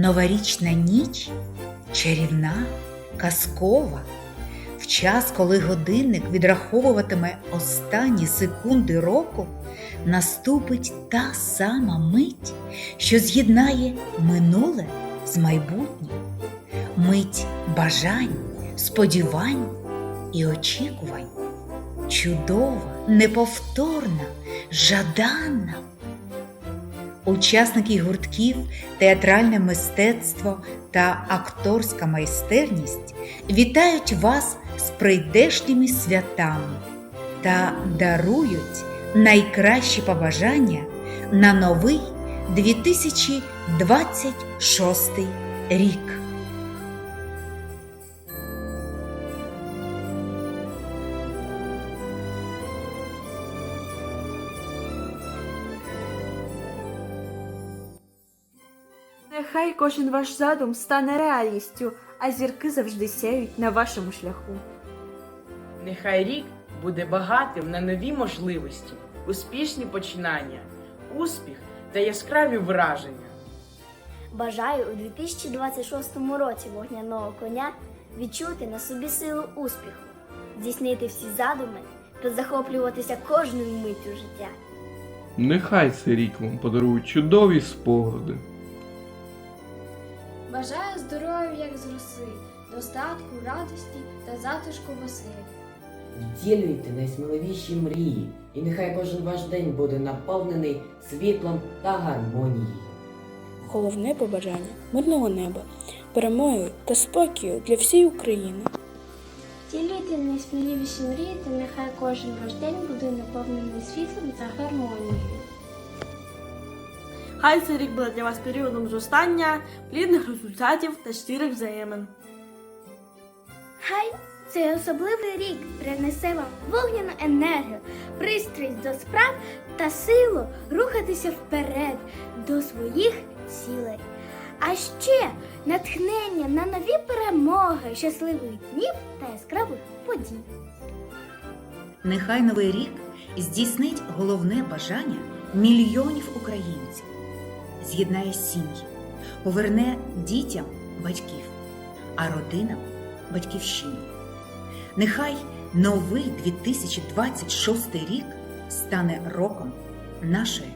новорічна ніч чарівна, казкова. В час, коли годинник відраховуватиме останні секунди року, наступить та сама мить, що з'єднає минуле з майбутнім, мить бажань, сподівань і очікувань. Чудова, неповторна, жаданна. Учасники гуртків, театральне мистецтво та акторська майстерність вітають вас з прийдешніми святами та дарують найкращі побажання на новий 2026 рік. Нехай кожен ваш задум стане реальністю, а зірки завжди сяють на вашому шляху. Нехай рік буде багатим на нові можливості, успішні починання, успіх та яскраві враження. Бажаю у 2026 році вогняного коня відчути на собі силу успіху, здійснити всі задуми та захоплюватися кожною миттю життя. Нехай цей рік вам подарує чудові спогади. Бажаю здоров'я як з роси, достатку, радості та затишку в оселі. Втілюйте найсміливіші мрії, і нехай кожен ваш день буде наповнений світлом та гармонією. Головне побажання мирного неба, перемоги та спокою для всієї України. Втілюйте найсміливіші мрії, та нехай кожен ваш день буде наповнений світлом та гармонією. Хай цей рік буде для вас періодом зростання, плідних результатів та щирих взаємин. Хай цей особливий рік принесе вам вогняну енергію, пристрасть до справ та силу рухатися вперед до своїх цілей. А ще натхнення на нові перемоги, щасливих днів та яскравих подій. Нехай новий рік здійснить головне бажання мільйонів українців, з'єднає сім'ї, поверне дітям батьків, а родинам батьківщину. Нехай новий 2026 рік стане роком нашої